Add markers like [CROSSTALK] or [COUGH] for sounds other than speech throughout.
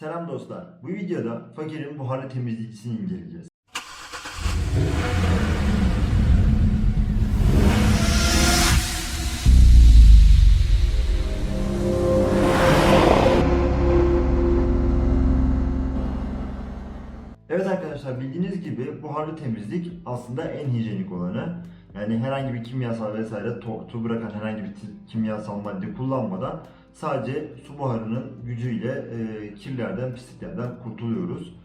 Selam dostlar. Bu videoda fakirin buharlı temizleyicisini inceleyeceğiz. Evet arkadaşlar bildiğiniz gibi buharlı temizlik aslında en hijyenik olanı. Yani herhangi bir kimyasal vesaire tortu bırakan herhangi bir kimyasal madde kullanmadan sadece su buharının gücüyle e, kirlerden, pisliklerden kurtuluyoruz.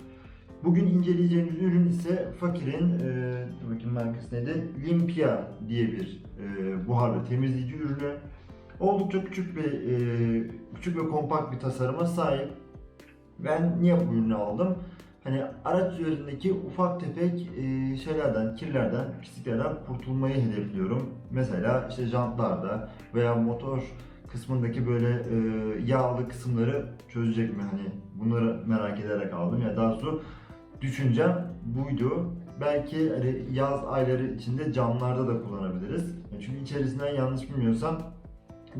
Bugün inceleyeceğimiz ürün ise Fakir'in, e, bakayım markası neydi? Limpia diye bir e, buharlı temizleyici ürünü. Oldukça küçük bir e, küçük ve kompakt bir tasarıma sahip. Ben niye bu ürünü aldım? Hani araç üzerindeki ufak tefek e, şeylerden, kirlerden, pisliklerden kurtulmayı hedefliyorum. Mesela işte jantlarda veya motor kısmındaki böyle e, yağlı kısımları çözecek mi? Hani bunları merak ederek aldım. Ya daha doğrusu düşüncem buydu. Belki hani yaz ayları içinde camlarda da kullanabiliriz. Çünkü içerisinden yanlış bilmiyorsam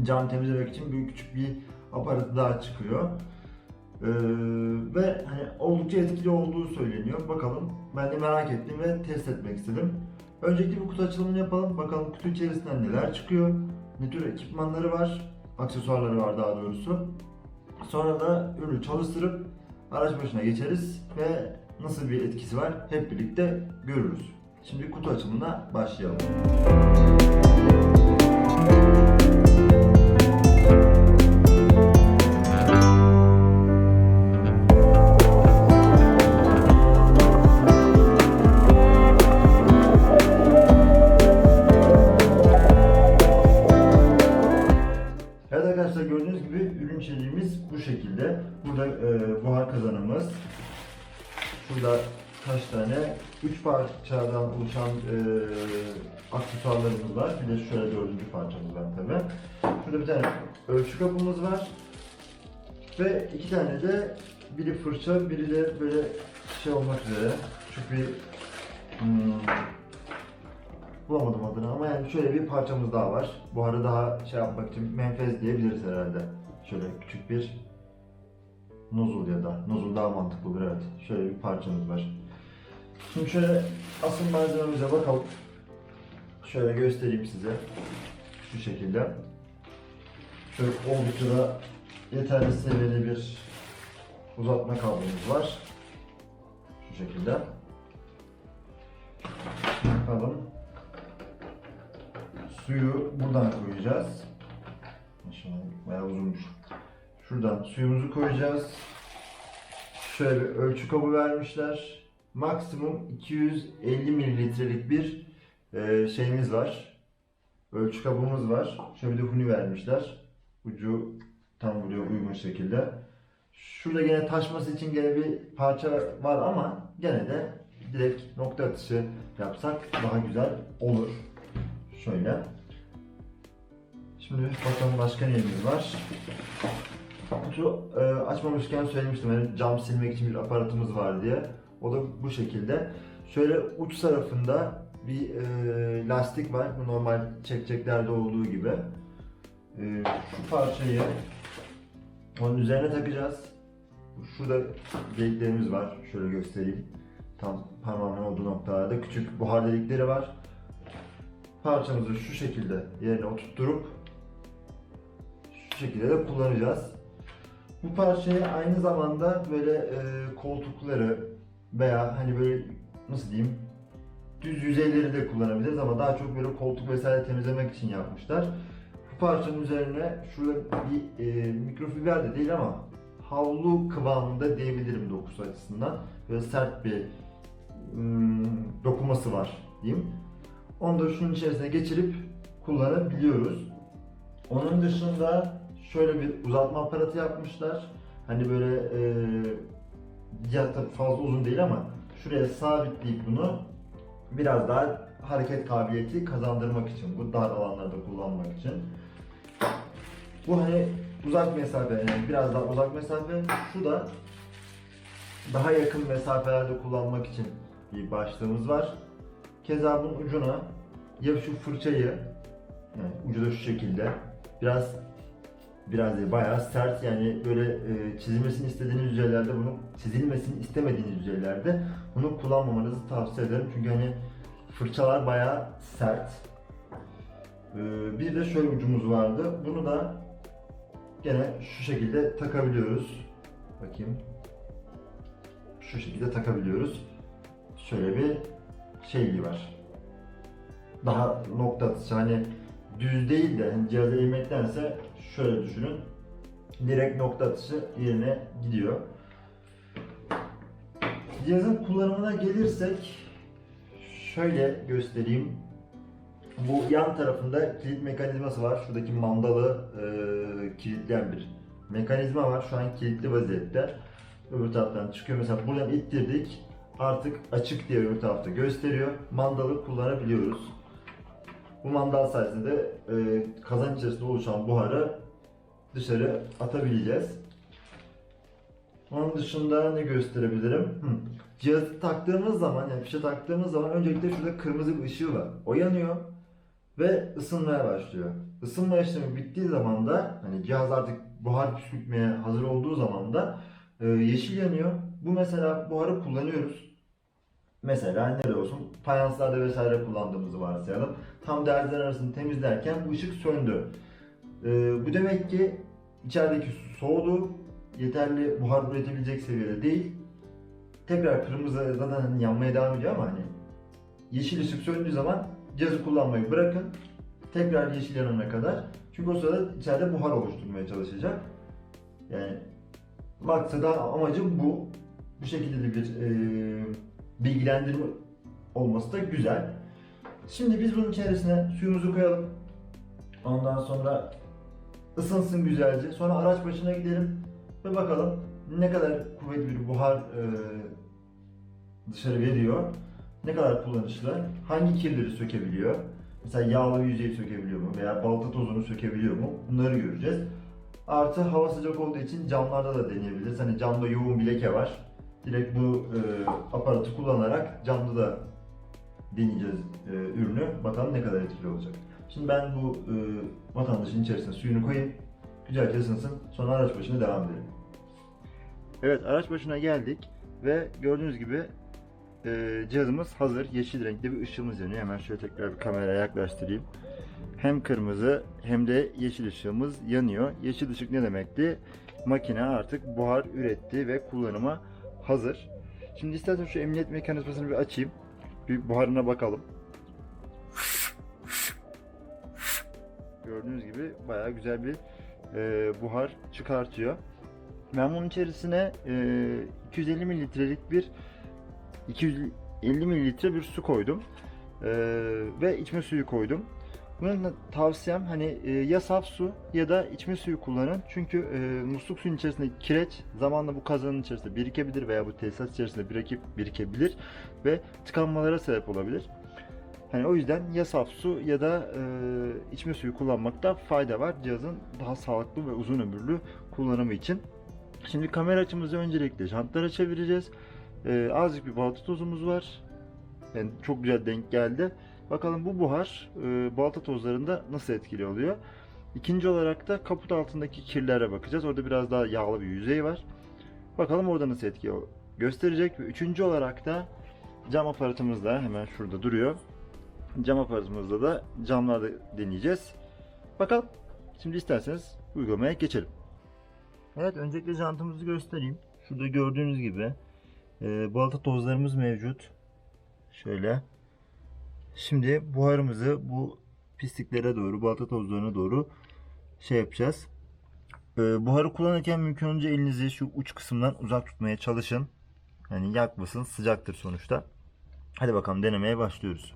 cam temizlemek için büyük küçük bir aparatı daha çıkıyor. Ee, ve hani oldukça etkili olduğu söyleniyor. Bakalım ben de merak ettim ve test etmek istedim. Öncelikle bir kutu açılımını yapalım. Bakalım kutu içerisinden neler çıkıyor. Ne tür ekipmanları var. Aksesuarları var daha doğrusu. Sonra da ürünü çalıştırıp araç başına geçeriz ve nasıl bir etkisi var hep birlikte görürüz. Şimdi kutu açılımına başlayalım. 3 parçadan oluşan e, aksesuarlarımız var. Bir de şöyle dördüncü parçamız var tabi. Şurada bir tane ölçü kapımız var. Ve iki tane de biri fırça, biri de böyle şey olmak üzere küçük bir hmm, bulamadım adını ama yani şöyle bir parçamız daha var. Buharı daha şey yapmak için menfez diyebiliriz herhalde. Şöyle küçük bir nozul ya da nozul daha mantıklıdır evet. Şöyle bir parçamız var. Şimdi şöyle asıl malzememize bakalım. Şöyle göstereyim size. Şu şekilde. Şöyle oldukça yeterli seviyede bir uzatma kablomuz var. Şu şekilde. Şimdi bakalım. Suyu buradan koyacağız. Maşallah bayağı uzunmuş. Şuradan suyumuzu koyacağız. Şöyle bir ölçü kabı vermişler. Maksimum 250 mililitrelik bir e, şeyimiz var. Ölçü kabımız var. Şöyle bir de huni vermişler. Ucu tam buraya uygun şekilde. Şurada gene taşması için gene bir parça var ama gene de direkt nokta atışı yapsak daha güzel olur. Şöyle. Şimdi bakalım başka neyimiz var. Şu e, açmamışken söylemiştim hani cam silmek için bir aparatımız var diye. O da bu şekilde. Şöyle uç tarafında bir e, lastik var. Bu normal çekçeklerde olduğu gibi. E, şu parçayı onun üzerine takacağız. Şurada deliklerimiz var. Şöyle göstereyim. Tam parmağımın olduğu noktalarda küçük buhar delikleri var. Parçamızı şu şekilde yerine oturtturup şu şekilde de kullanacağız. Bu parçayı aynı zamanda böyle e, koltukları veya hani böyle nasıl diyeyim düz yüzeyleri de kullanabiliriz ama daha çok böyle koltuk vesaire temizlemek için yapmışlar. Bu parçanın üzerine şurada bir e, mikrofiber de değil ama havlu kıvamında diyebilirim dokusu açısından. Böyle sert bir ım, dokuması var diyeyim. Onu da şunun içerisine geçirip kullanabiliyoruz. Onun dışında şöyle bir uzatma aparatı yapmışlar. Hani böyle e, ya tabii fazla uzun değil ama şuraya sabitleyip bunu biraz daha hareket kabiliyeti kazandırmak için, bu dar alanlarda kullanmak için. Bu hani uzak mesafe, yani biraz daha uzak mesafe. Şu da daha yakın mesafelerde kullanmak için bir başlığımız var. Keza bunun ucuna ya şu fırçayı, yani ucu da şu şekilde, biraz biraz değil bayağı sert yani böyle e, çizilmesini istediğiniz yüzeylerde bunu çizilmesini istemediğiniz yüzeylerde bunu kullanmamanızı tavsiye ederim çünkü hani fırçalar bayağı sert. Ee, bir de şöyle ucumuz vardı. Bunu da gene şu şekilde takabiliyoruz. Bakayım. Şu şekilde takabiliyoruz. Şöyle bir şeyi var. Daha nokta atışı hani düz değil de hani cihaza eğmektense şöyle düşünün. Direkt nokta atışı yerine gidiyor. Cihazın kullanımına gelirsek şöyle göstereyim. Bu yan tarafında kilit mekanizması var. Şuradaki mandalı e, kilitleyen bir mekanizma var. Şu an kilitli vaziyette. Öbür taraftan çıkıyor. Mesela buradan ittirdik. Artık açık diye öbür tarafta gösteriyor. Mandalı kullanabiliyoruz. Bu mandal sayesinde e, kazan içerisinde oluşan buharı dışarı atabileceğiz. Onun dışında ne gösterebilirim? Hı. Cihazı taktığımız zaman, yani fişe taktığımız zaman öncelikle şurada kırmızı bir ışığı var. O yanıyor ve ısınmaya başlıyor. Isınma işlemi bittiği zaman da hani cihaz artık buhar püskürtmeye hazır olduğu zaman da e, yeşil yanıyor. Bu mesela buharı kullanıyoruz. Mesela nerede olsun fayanslarda vesaire kullandığımızı varsayalım. Tam derzler arasını temizlerken bu ışık söndü. E, bu demek ki içerideki soğudu, yeterli buhar üretebilecek seviyede değil. Tekrar kırmızı zaten hani yanmaya devam ediyor ama hani yeşil ışık söndüğü zaman cihazı kullanmayı bırakın. Tekrar yeşil yanana kadar. Çünkü o sırada içeride buhar oluşturmaya çalışacak. Yani maksadı amacım bu. Bu şekilde de bir e, bilgilendirme olması da güzel. Şimdi biz bunun içerisine suyumuzu koyalım. Ondan sonra ısınsın güzelce. Sonra araç başına gidelim ve bakalım ne kadar kuvvetli bir buhar e, dışarı veriyor. Ne kadar kullanışlı, hangi kirleri sökebiliyor. Mesela yağlı yüzeyi sökebiliyor mu veya balta tozunu sökebiliyor mu? Bunları göreceğiz. Artı hava sıcak olduğu için camlarda da deneyebiliriz. Hani camda yoğun bir leke var. Direkt bu e, aparatı kullanarak camda da deneyeceğiz e, ürünü. Bakalım ne kadar etkili olacak. Şimdi ben bu e, vatandaşın içerisine suyunu koyayım. Güzelce ısınsın. Sonra araç başına devam edelim. Evet araç başına geldik ve gördüğünüz gibi e, cihazımız hazır. Yeşil renkli bir ışığımız yanıyor. Hemen şöyle tekrar bir kameraya yaklaştırayım. Hem kırmızı hem de yeşil ışığımız yanıyor. Yeşil ışık ne demekti? Makine artık buhar üretti ve kullanıma hazır. Şimdi istersen şu emniyet mekanizmasını bir açayım. Bir buharına bakalım. Gördüğünüz gibi bayağı güzel bir e, buhar çıkartıyor. Ben bunun içerisine e, 250 mililitrelik bir 250 mililitre bir su koydum. E, ve içme suyu koydum. Bunun da tavsiyem hani e, ya saf su ya da içme suyu kullanın. Çünkü e, musluk suyun içerisinde kireç zamanla bu kazanın içerisinde birikebilir veya bu tesisat içerisinde birikip birikebilir ve tıkanmalara sebep olabilir. Hani o yüzden ya saf su ya da e, içme suyu kullanmakta fayda var cihazın daha sağlıklı ve uzun ömürlü kullanımı için. Şimdi kamera açımızı öncelikle jantlara çevireceğiz. E, azıcık bir balta tozumuz var. Yani çok güzel denk geldi. Bakalım bu buhar e, balta tozlarında nasıl etkili oluyor. İkinci olarak da kaput altındaki kirlere bakacağız. Orada biraz daha yağlı bir yüzey var. Bakalım orada nasıl etki gösterecek. Üçüncü olarak da cam aparatımız da hemen şurada duruyor. Cam aparatımızda da camlarda deneyeceğiz. Bakalım. Şimdi isterseniz uygulamaya geçelim. Evet öncelikle jantımızı göstereyim. Şurada gördüğünüz gibi e, balata tozlarımız mevcut. Şöyle. Şimdi buharımızı bu pisliklere doğru, balata tozlarına doğru şey yapacağız. E, buharı kullanırken mümkün olunca elinizi şu uç kısımdan uzak tutmaya çalışın. Yani yakmasın, sıcaktır sonuçta. Hadi bakalım denemeye başlıyoruz.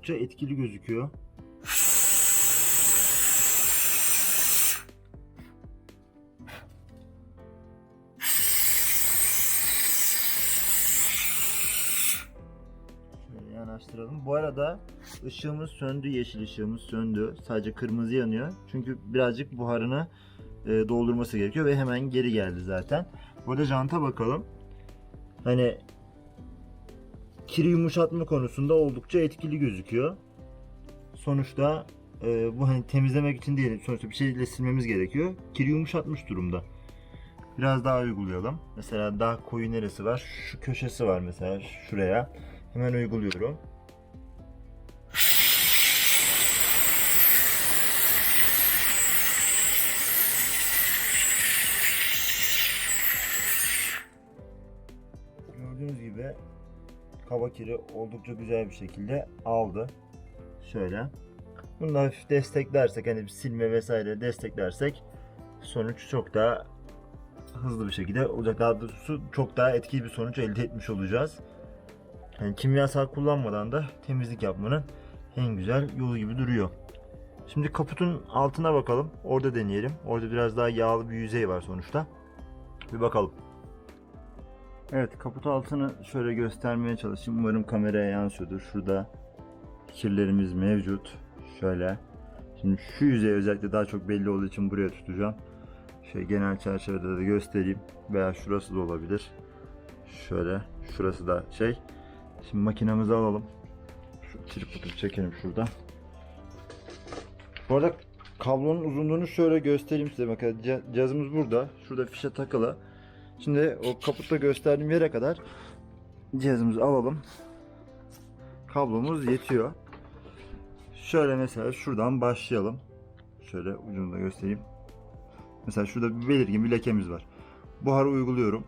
Oldukça etkili gözüküyor. çalıştıralım. Bu arada ışığımız söndü, yeşil ışığımız söndü. Sadece kırmızı yanıyor. Çünkü birazcık buharını e, doldurması gerekiyor ve hemen geri geldi zaten. Burada janta bakalım. Hani kiri yumuşatma konusunda oldukça etkili gözüküyor. Sonuçta e, bu hani temizlemek için değil, sonuçta bir şeyle silmemiz gerekiyor. Kiri yumuşatmış durumda. Biraz daha uygulayalım. Mesela daha koyu neresi var? Şu köşesi var mesela şuraya. Hemen uyguluyorum. Gördüğünüz gibi kaba kiri oldukça güzel bir şekilde aldı. Şöyle. Bunu da hafif desteklersek hani bir silme vesaire desteklersek sonuç çok daha hızlı bir şekilde olacak. Daha doğrusu çok daha etkili bir sonuç elde etmiş olacağız. Yani kimyasal kullanmadan da temizlik yapmanın en güzel yolu gibi duruyor. Şimdi kaputun altına bakalım. Orada deneyelim. Orada biraz daha yağlı bir yüzey var sonuçta. Bir bakalım. Evet kaput altını şöyle göstermeye çalışayım. Umarım kameraya yansıyordur. Şurada kirlerimiz mevcut. Şöyle. Şimdi şu yüzey özellikle daha çok belli olduğu için buraya tutacağım. Şey genel çerçevede de göstereyim. Veya şurası da olabilir. Şöyle. Şurası da şey. Şimdi makinamızı alalım. Şu tripodu çekelim şuradan. Bu arada kablonun uzunluğunu şöyle göstereyim size. Bakın cihazımız burada. Şurada fişe takılı. Şimdi o kaputta gösterdiğim yere kadar cihazımızı alalım. Kablomuz yetiyor. Şöyle mesela şuradan başlayalım. Şöyle ucunu da göstereyim. Mesela şurada bir belirgin bir lekemiz var. Buharı uyguluyorum.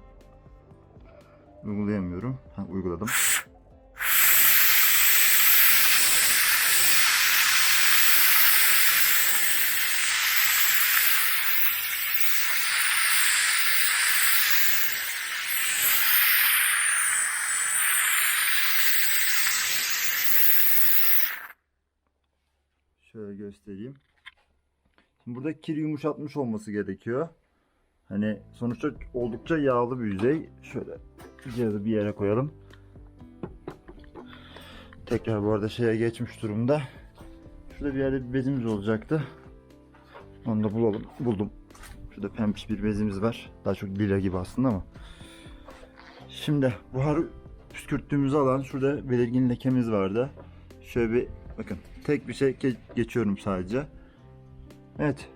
Uygulayamıyorum. Ha, uyguladım. Göstereyim. Şimdi burada kir yumuşatmış olması gerekiyor. Hani sonuçta oldukça yağlı bir yüzey. Şöyle cihazı bir yere koyalım. Tekrar bu arada şeye geçmiş durumda. Şurada bir yerde bir bezimiz olacaktı. Onu da bulalım. Buldum. Şurada pembiş bir bezimiz var. Daha çok lila gibi aslında ama. Şimdi buharı püskürttüğümüz alan şurada belirgin lekemiz vardı. Şöyle bir bakın tek bir şey ge- geçiyorum sadece. Evet.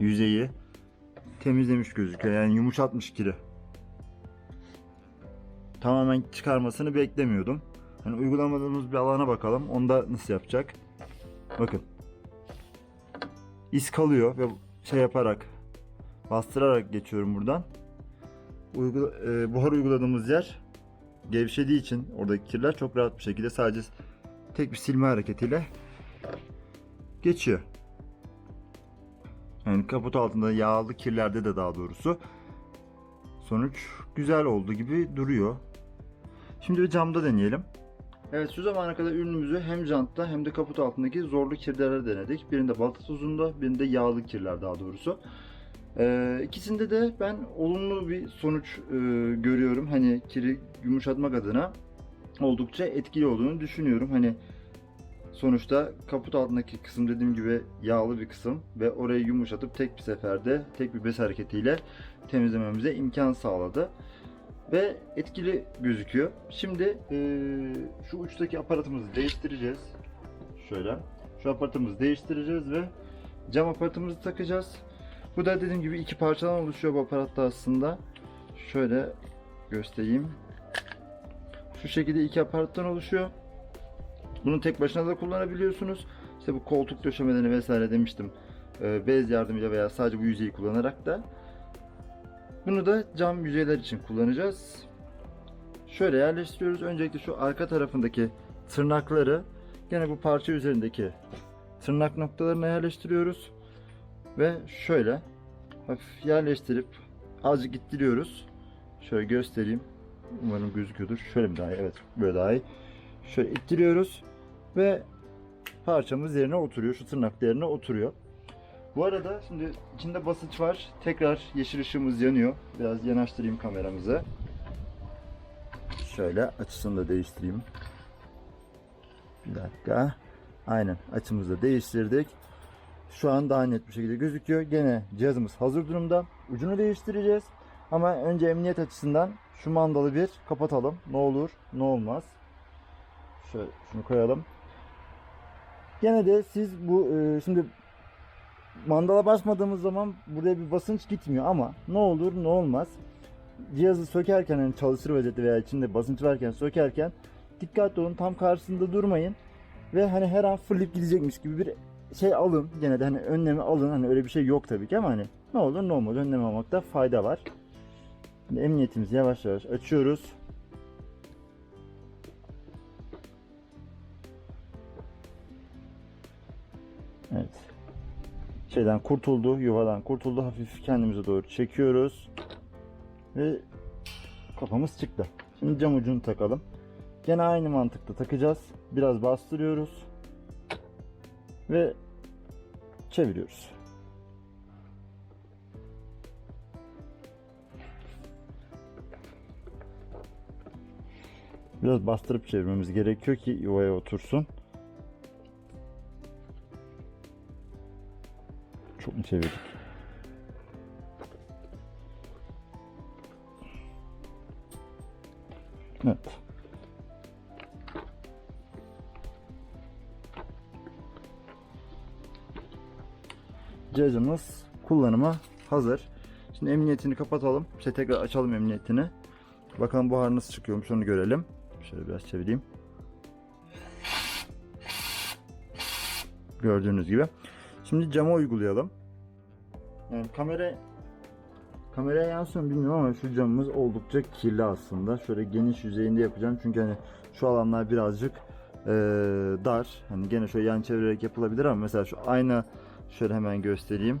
Yüzeyi temizlemiş gözüküyor. Yani yumuşatmış kiri. Tamamen çıkarmasını beklemiyordum. Hani uygulamadığımız bir alana bakalım. Onda nasıl yapacak? Bakın. İz kalıyor ve şey yaparak bastırarak geçiyorum buradan. Uygula, e, buhar uyguladığımız yer gevşediği için oradaki kirler çok rahat bir şekilde sadece tek bir silme hareketiyle geçiyor. Yani kaput altında yağlı kirlerde de daha doğrusu sonuç güzel oldu gibi duruyor. Şimdi bir camda deneyelim. Evet şu zamana kadar ürünümüzü hem jantta hem de kaput altındaki zorlu kirlere denedik. Birinde balta tozunda, birinde yağlı kirler daha doğrusu. Ee, ikisinde de ben olumlu bir sonuç e, görüyorum. Hani kiri yumuşatmak adına oldukça etkili olduğunu düşünüyorum. Hani sonuçta kaput altındaki kısım dediğim gibi yağlı bir kısım ve orayı yumuşatıp tek bir seferde tek bir bez hareketiyle temizlememize imkan sağladı ve etkili gözüküyor. Şimdi e, şu uçtaki aparatımızı değiştireceğiz. Şöyle. Şu aparatımızı değiştireceğiz ve cam aparatımızı takacağız. Bu da dediğim gibi iki parçadan oluşuyor bu aparatta aslında. Şöyle göstereyim. Şu şekilde iki aparattan oluşuyor. Bunu tek başına da kullanabiliyorsunuz. İşte bu koltuk döşemelerini vesaire demiştim. Ee, bez yardımıyla veya sadece bu yüzeyi kullanarak da. Bunu da cam yüzeyler için kullanacağız. Şöyle yerleştiriyoruz. Öncelikle şu arka tarafındaki tırnakları gene bu parça üzerindeki tırnak noktalarına yerleştiriyoruz. Ve şöyle hafif yerleştirip azıcık ittiriyoruz. Şöyle göstereyim. Umarım gözüküyordur. Şöyle mi daha iyi? Evet, böyle daha iyi. Şöyle ittiriyoruz ve parçamız yerine oturuyor. Şu tırnak yerine oturuyor. Bu arada şimdi içinde basınç var. Tekrar yeşil ışığımız yanıyor. Biraz yanaştırayım kameramızı. Şöyle açısını da değiştireyim. Bir dakika. Aynen açımızı da değiştirdik. Şu an daha net bir şekilde gözüküyor. Gene cihazımız hazır durumda. Ucunu değiştireceğiz. Ama önce emniyet açısından şu mandalı bir kapatalım. Ne olur ne olmaz. Şöyle şunu koyalım. Gene de siz bu e, şimdi mandala basmadığımız zaman buraya bir basınç gitmiyor ama ne olur ne olmaz. Cihazı sökerken hani çalışır vaziyette veya içinde basınç varken sökerken dikkatli olun tam karşısında durmayın ve hani her an fırlayıp gidecekmiş gibi bir şey alın. Gene de hani önlemi alın. Hani öyle bir şey yok tabii ki ama hani ne olur ne olmaz önlem almakta fayda var. Şimdi emniyetimizi yavaş yavaş açıyoruz. Evet. Şeyden kurtuldu, yuvadan kurtuldu. Hafif kendimize doğru çekiyoruz. Ve kafamız çıktı. Şimdi cam ucunu takalım. Gene aynı mantıkla takacağız. Biraz bastırıyoruz. Ve çeviriyoruz. Biraz bastırıp çevirmemiz gerekiyor ki yuvaya otursun. Çok mu çevirdik? Evet. Cihazımız kullanıma hazır. Şimdi emniyetini kapatalım. İşte tekrar açalım emniyetini. Bakalım buhar nasıl çıkıyormuş onu görelim. Şöyle biraz çevireyim. Gördüğünüz gibi. Şimdi cama uygulayalım. Yani kamera kameraya yansıyor mu bilmiyorum ama şu camımız oldukça kirli aslında. Şöyle geniş yüzeyinde yapacağım çünkü hani şu alanlar birazcık eee, dar. Hani gene şöyle yan çevirerek yapılabilir ama mesela şu ayna şöyle hemen göstereyim.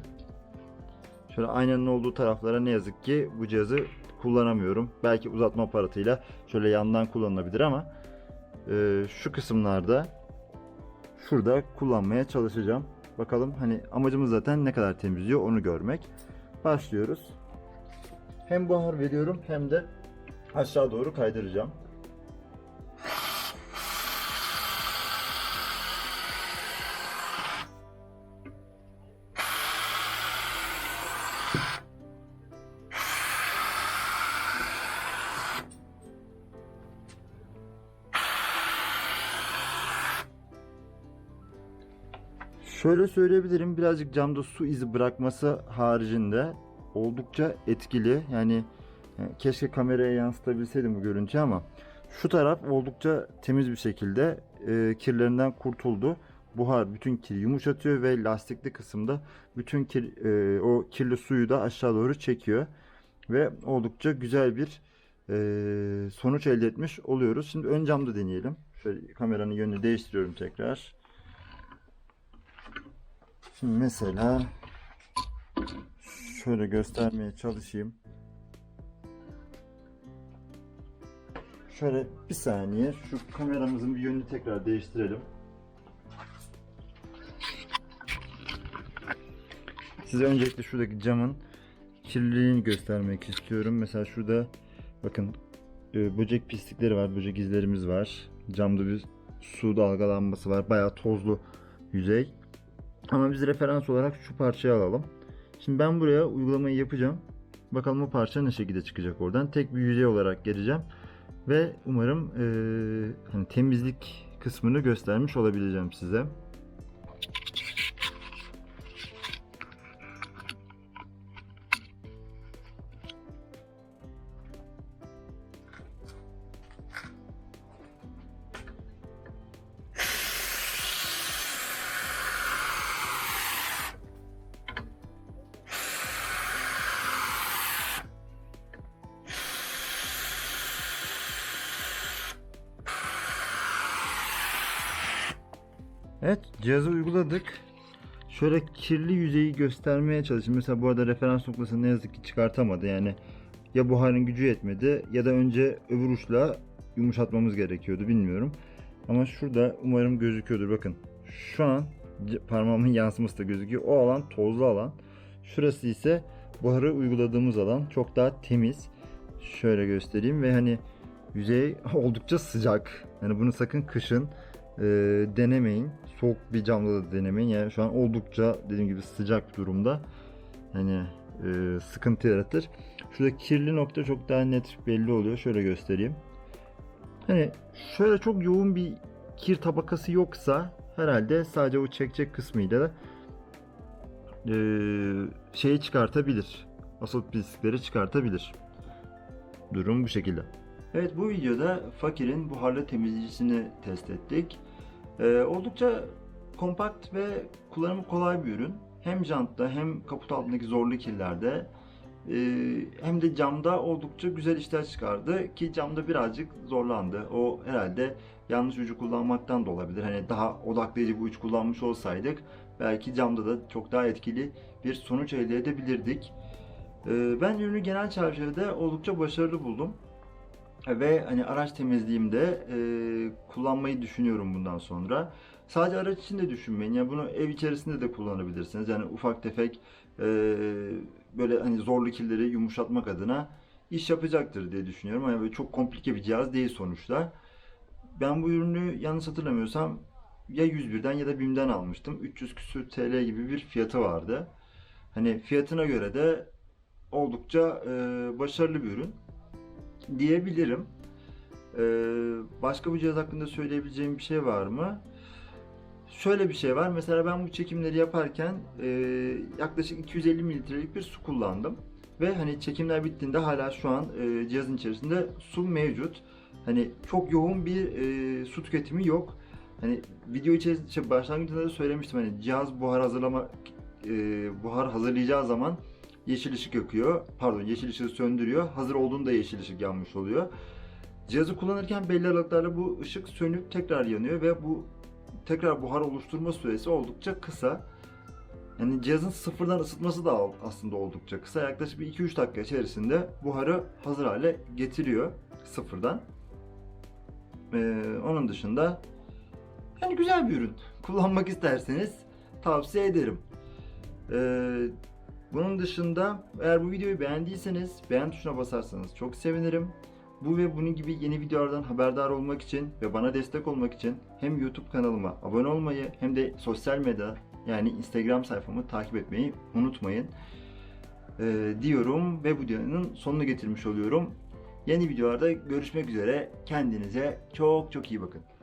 Şöyle aynanın olduğu taraflara ne yazık ki bu cihazı kullanamıyorum. Belki uzatma aparatıyla şöyle yandan kullanılabilir ama eee, şu kısımlarda şurada kullanmaya çalışacağım. Bakalım hani amacımız zaten ne kadar temizliyor onu görmek. Başlıyoruz. Hem buhar veriyorum hem de aşağı doğru kaydıracağım. Şöyle söyleyebilirim birazcık camda su izi bırakması haricinde oldukça etkili. Yani e, keşke kameraya yansıtabilseydim bu görüntüyü ama şu taraf oldukça temiz bir şekilde e, kirlerinden kurtuldu. Buhar bütün kiri yumuşatıyor ve lastikli kısımda bütün kir, e, o kirli suyu da aşağı doğru çekiyor. Ve oldukça güzel bir e, sonuç elde etmiş oluyoruz. Şimdi ön camda deneyelim. Şöyle kameranın yönünü değiştiriyorum tekrar. Şimdi mesela şöyle göstermeye çalışayım. Şöyle bir saniye şu kameramızın bir yönünü tekrar değiştirelim. Size öncelikle şuradaki camın kirliliğini göstermek istiyorum. Mesela şurada bakın e, böcek pislikleri var, böcek izlerimiz var. Camda bir su dalgalanması var. Bayağı tozlu yüzey. Ama biz referans olarak şu parçayı alalım. Şimdi ben buraya uygulamayı yapacağım. Bakalım o parça ne şekilde çıkacak oradan. Tek bir yüzey olarak geleceğim. Ve umarım eee, hani temizlik kısmını göstermiş olabileceğim size. Evet cihazı uyguladık. Şöyle kirli yüzeyi göstermeye çalıştım. Mesela bu arada referans noktasını ne yazık ki çıkartamadı. Yani ya buharın gücü yetmedi ya da önce öbür uçla yumuşatmamız gerekiyordu bilmiyorum. Ama şurada umarım gözüküyordur bakın. Şu an parmağımın [LAUGHS] yansıması da gözüküyor. O alan tozlu alan. Şurası ise buharı uyguladığımız alan. Çok daha temiz. Şöyle göstereyim ve hani yüzey [LAUGHS] oldukça sıcak. Yani bunu sakın kışın e, denemeyin. Soğuk bir camda da denemeyin. Yani şu an oldukça dediğim gibi sıcak bir durumda. Hani e, sıkıntı yaratır. Şurada kirli nokta çok daha net belli oluyor. Şöyle göstereyim. Hani şöyle çok yoğun bir kir tabakası yoksa herhalde sadece o çekecek kısmıyla e, şeyi çıkartabilir. Asıl pislikleri çıkartabilir. Durum bu şekilde. Evet bu videoda Fakir'in buharlı temizleyicisini test ettik. Ee, oldukça kompakt ve kullanımı kolay bir ürün. Hem jantta hem kaput altındaki zorlu kirlerde e, hem de camda oldukça güzel işler çıkardı ki camda birazcık zorlandı. O herhalde yanlış ucu kullanmaktan da olabilir. Hani daha odaklayıcı bir uç kullanmış olsaydık belki camda da çok daha etkili bir sonuç elde edebilirdik. Ee, Ben ürünü genel çerçevede oldukça başarılı buldum. Ve hani araç temizliğimde e, kullanmayı düşünüyorum bundan sonra. Sadece araç için de düşünmeyin. Yani bunu ev içerisinde de kullanabilirsiniz. Yani ufak tefek e, böyle hani zorlu kirleri yumuşatmak adına iş yapacaktır diye düşünüyorum. Yani böyle çok komplike bir cihaz değil sonuçta. Ben bu ürünü yanlış hatırlamıyorsam ya 101'den ya da BİM'den almıştım. 300 küsür TL gibi bir fiyatı vardı. Hani fiyatına göre de oldukça e, başarılı bir ürün diyebilirim. E, başka bu cihaz hakkında söyleyebileceğim bir şey var mı? Şöyle bir şey var. Mesela ben bu çekimleri yaparken e, yaklaşık 250 mililitrelik bir su kullandım. Ve hani çekimler bittiğinde hala şu an e, cihazın içerisinde su mevcut. Hani çok yoğun bir e, su tüketimi yok. Hani video içerisinde şey, başlangıcında da söylemiştim hani cihaz buhar hazırlama e, buhar hazırlayacağı zaman yeşil ışık yakıyor. Pardon yeşil ışığı söndürüyor. Hazır olduğunda yeşil ışık yanmış oluyor. Cihazı kullanırken belli aralıklarla bu ışık sönüp tekrar yanıyor ve bu tekrar buhar oluşturma süresi oldukça kısa. Yani cihazın sıfırdan ısıtması da aslında oldukça kısa. Yaklaşık bir 2-3 dakika içerisinde buharı hazır hale getiriyor sıfırdan. Ee, onun dışında yani güzel bir ürün. Kullanmak isterseniz tavsiye ederim. Ee, bunun dışında eğer bu videoyu beğendiyseniz beğen tuşuna basarsanız çok sevinirim. Bu ve bunun gibi yeni videolardan haberdar olmak için ve bana destek olmak için hem YouTube kanalıma abone olmayı hem de sosyal medya yani Instagram sayfamı takip etmeyi unutmayın. Ee, diyorum ve bu videonun sonunu getirmiş oluyorum. Yeni videolarda görüşmek üzere. Kendinize çok çok iyi bakın.